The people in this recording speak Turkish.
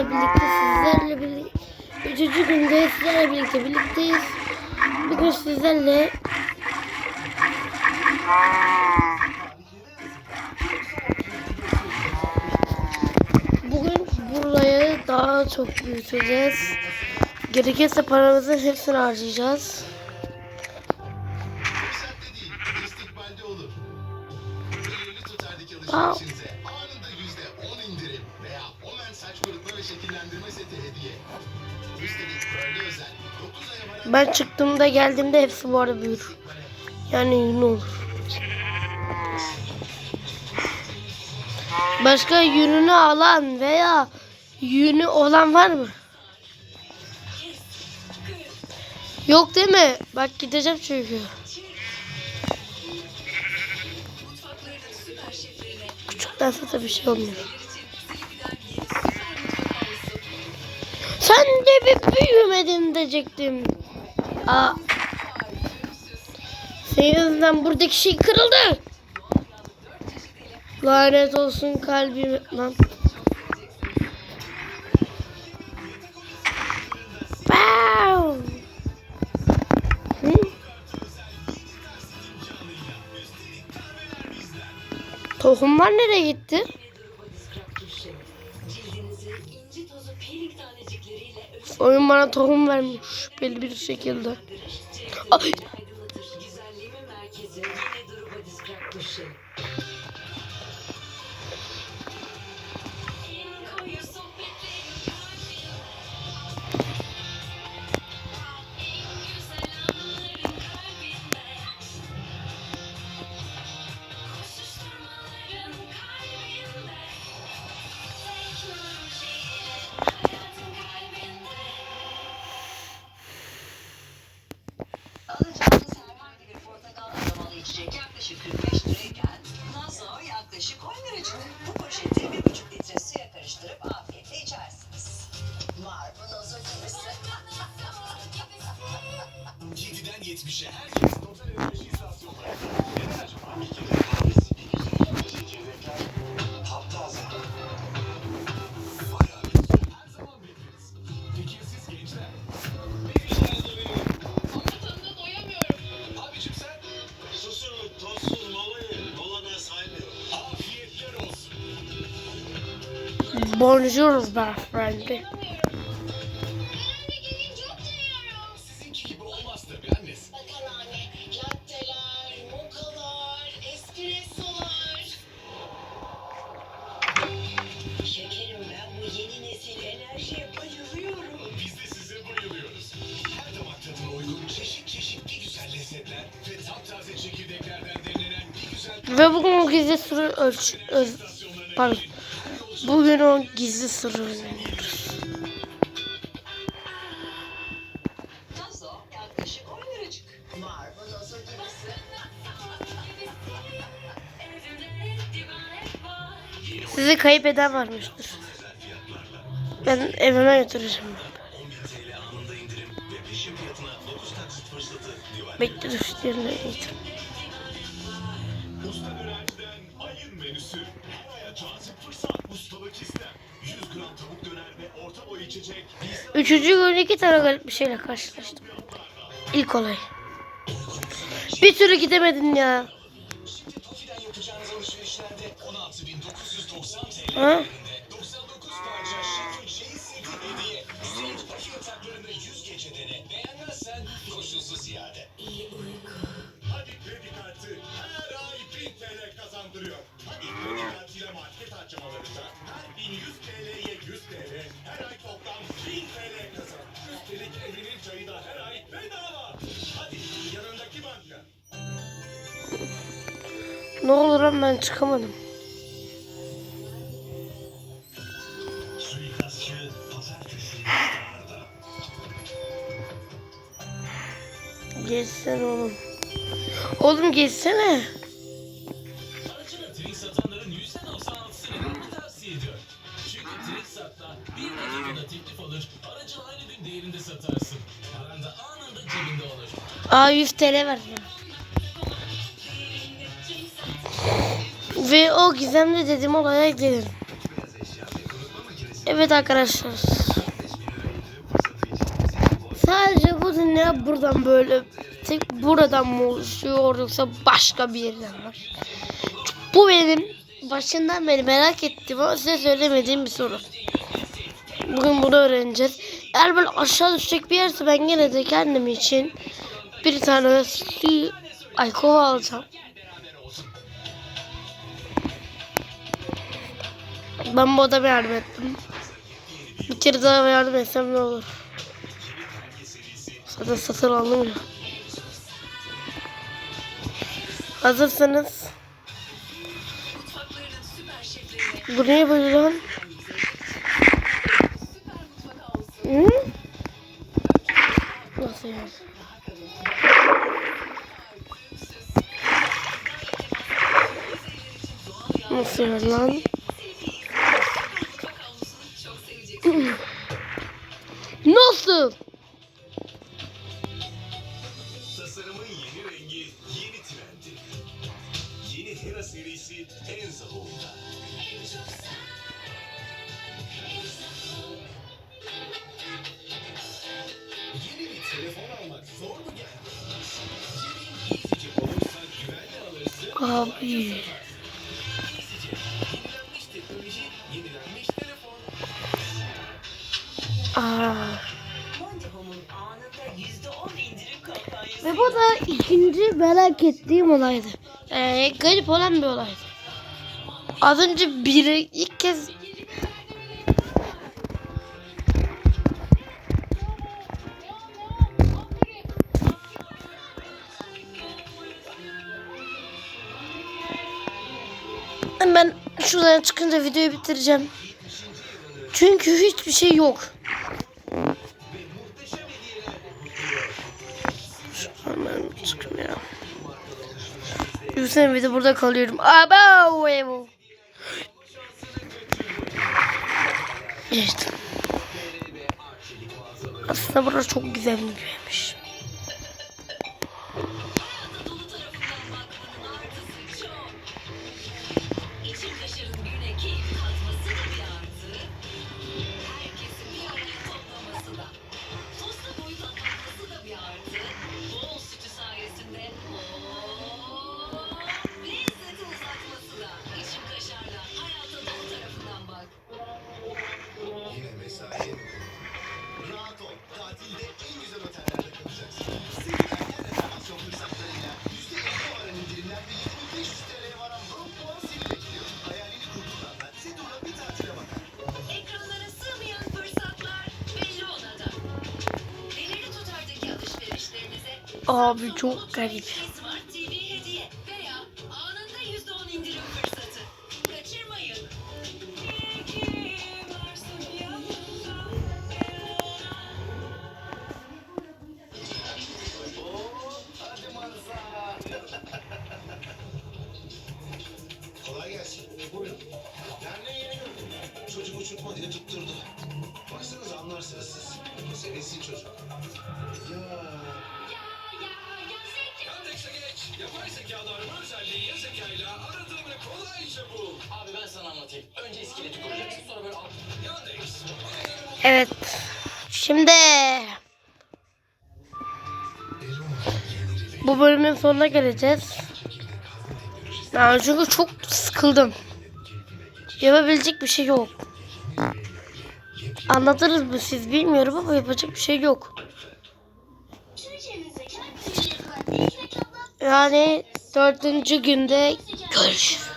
Sizlerle birlikte, sizlerle birlikte. Üçüncü günde sizlerle birlikte birlikteyiz. Bugün sizlerle Bugün burayı daha çok büyüteceğiz. Gerekirse paramızın hepsini harcayacağız. Wow. Ben çıktığımda geldiğimde hepsi bu arada büyür. Yani yünü olur. Başka yününü alan veya yünü olan var mı? Yok değil mi? Bak gideceğim çünkü. Küçükten de bir şey olmuyor. De bir büyümedin diyecektim. Aa. Senin yüzünden buradaki şey kırıldı. Lanet olsun kalbim lan. Wow. Tohumlar nereye gitti? Oyun bana tohum vermiş belli bir şekilde. Ay, 7'den 70'e herkes olsun. bonjour my friend. Ve bugün o gizli sırrı ölç... İstasyonlarına pardon. Bugün o gizli sırrı öğreniyoruz. Nazo yaklaşık 10 liracık. Var bu Nazo gibisi. Sizi kayıp eden varmıştır. Ben evime götüreceğim. 10.000 TL anında Üçüncü gün iki tane garip bir şeyle karşılaştım. İlk olay. Bir türlü gidemedin ya. Şimdi Tofi'den yapacağınız alışverişlerde 16.990 TL Ha? Ne olur ben çıkamadım. Geçsene oğlum. Oğlum geçsene. Aracını Trink satanların %96'sı Ve o gizemli dediğim olaya gidelim. Evet arkadaşlar. Sadece bu dünya buradan böyle tek buradan mı oluşuyor yoksa başka bir yerden var. Bu benim başından beri merak ettiğim ama size söylemediğim bir soru. Bugün bunu öğreneceğiz. Eğer böyle aşağı düşecek bir yerse ben gene de kendim için bir tane su ay alacağım. Ben bu adama yardım ettim. Bir kere daha yardım etsem ne olur? Zaten satın aldım ya. Hazırsanız. Bu niye böyle lan? Hı? Nasıl yani? Nasıl yani lan? Nasıl? Tasarımın yeni rengi, yeni trendi. Yeni Hera serisi en zahurda. Yeni bir telefon almak zor Ve bu da ikinci merak ettiğim olaydı. Ee, garip olan bir olaydı. Az önce biri ilk kez Ben şuradan çıkınca videoyu bitireceğim. Çünkü hiçbir şey yok. Bir de burada kalıyorum. Aba evo. Geçtim. Aslında burası çok güzel bir yermiş. Nerede yeni gördüm. Çocuk uçurtma diye tutturdu. Baksanıza anlarsınız siz. Sevesi çocuk. Ya. Arama özelliği ya zekayla aradığını kolayca bul. Abi ben sana anlatayım. Önce iskeleti kuracaksın sonra böyle Yandex. Evet. Şimdi bu bölümün sonuna geleceğiz. Yani çünkü çok sıkıldım. Yapabilecek bir şey yok. Anlatırız mı siz bilmiyorum ama yapacak bir şey yok. Yani dördüncü günde görüşürüz.